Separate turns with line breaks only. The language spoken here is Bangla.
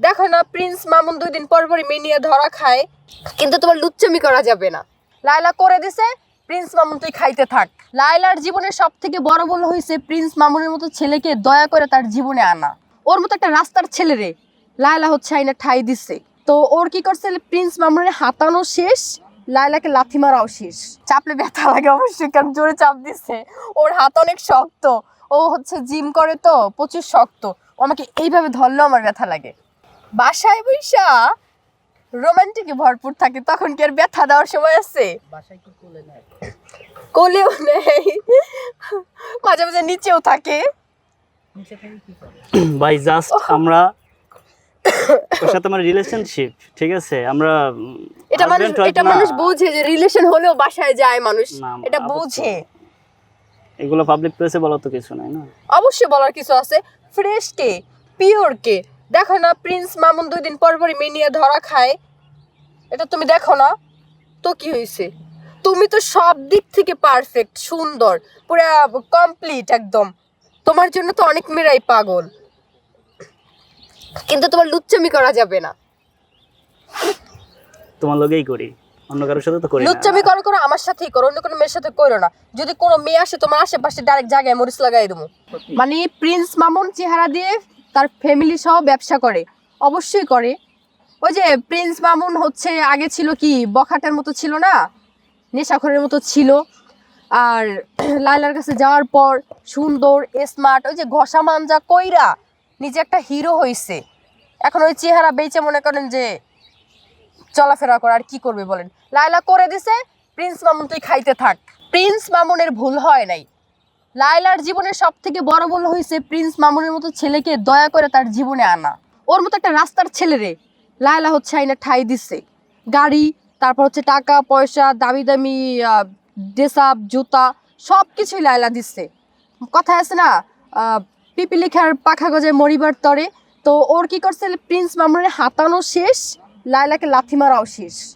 দেখো না, প্রিন্স মামুন দুই দিন পর পরই মেয়ে নিয়ে ধরা খায়, কিন্তু তোমার লুচ্চমি করা যাবে না। লায়লা করে দিছে, প্রিন্স মামুন তুই খাইতে থাক। লায়লার জীবনের সব থেকে বড় বল হয়েছে প্রিন্স মামুনের মতো ছেলেকে দয়া করে তার জীবনে আনা। ওর মতো একটা রাস্তার ছেলে রে, লায়লা হচ্ছে আইনা ঠাই দিচ্ছে তো ওর কি করছে, প্রিন্স মামুনের হাতানো শেষ, লায়লাকে লাথি মারাও শেষ। চাপলে ব্যথা লাগে অবশ্যই, কারণ জোরে চাপ দিচ্ছে ওর হাত অনেক শক্ত, ও হচ্ছে জিম করে তো, প্রচুর শক্ত। আমাকে এইভাবে ধরলেও আমার ব্যথা লাগে। বাসায় বৈশা রোমান্টিকে ভরপুর থাকে তখন কি আর ব্যথা দেওয়ার সময় আছে?
বাসায় কি কোলে নেয়?
কোলেও নেই। মাঝে মাঝে নিচেও থাকে।
নিচে থেকে
ভাই জাস্ট আমরা ওর সাথে আমার রিলেশনশিপ ঠিক আছে? আমরা
এটা মানুষ এটা মানুষ বোঝে যে রিলেশন হলেও বাসায় যায় মানুষ। এটা। বোঝে।
এগুলো পাবলিক প্লেসে বলা তো কিছু নাই না।
অবশ্যই বলার কিছু আছে। ফ্রেশ কে পিওর কে দেখো না প্রিন্স মামুন দুই দিন পর পরই মেয়ে নিয়ে ধরা খায়। এটা তুমি দেখো না? তো কি হয়েছে? তুমি তো সব দিক থেকে পারফেক্ট সুন্দর পুরা কমপ্লিট একদম। তোমার জন্য তো অনেক মেয়েরাই পাগল। কিন্তু তোমার লুচ্চামি করা যাবে না।
তোমার লগেই করি অন্য কারোর সাথে তো করি না।
লুচ্চামি করো করো আমার সাথেই করো অন্য কোনো মেয়ের সাথে করো না। যদি কোনো মেয়ে আসে তোমার আশেপাশে ডাইরেক্ট জায়গায় মরিচ লাগাই দেবো। মানে প্রিন্স মামুন চেহারা দিয়ে তার ফ্যামিলি সহ ব্যবসা করে। অবশ্যই করে। ওই যে প্রিন্স মামুন হচ্ছে, আগে ছিল কি, বখাটের মতো ছিল না? নেশাখরের মতো ছিল। আর লাইলার কাছে যাওয়ার পর সুন্দর স্মার্ট ওই যে ঘষা মাঞ্জা কইরা নিজে একটা হিরো হইছে। এখন ওই চেহারা বেচে মনে করেন যে চলাফেরা করে, আর কি করবে বলেন? লাইলা করে দিছে প্রিন্স মামুন তুই খাইতে থাক। প্রিন্স মামুনের ভুল হয় নাই। লায়লার জীবনের সব থেকে বড় ভুল হয়েছে প্রিন্স মামুনের মতো ছেলেকে দয়া করে তার জীবনে আনা। ওর মতো একটা রাস্তার ছেলে রে। লায়লা হচ্ছে আইনা ঠাই দিচ্ছে গাড়ি, তারপর হচ্ছে টাকা, পয়সা, দামি দামি ড্রেসআপ, জুতা সব কিছুই লায়লা দিচ্ছে কথা আছে না পিপিলিখার পাখা গজায় মরিবার তরে। তো ওর কি করছে? প্রিন্স মামুনের হাতানো শেষ, লায়লাকে লাথি মারাও শেষ।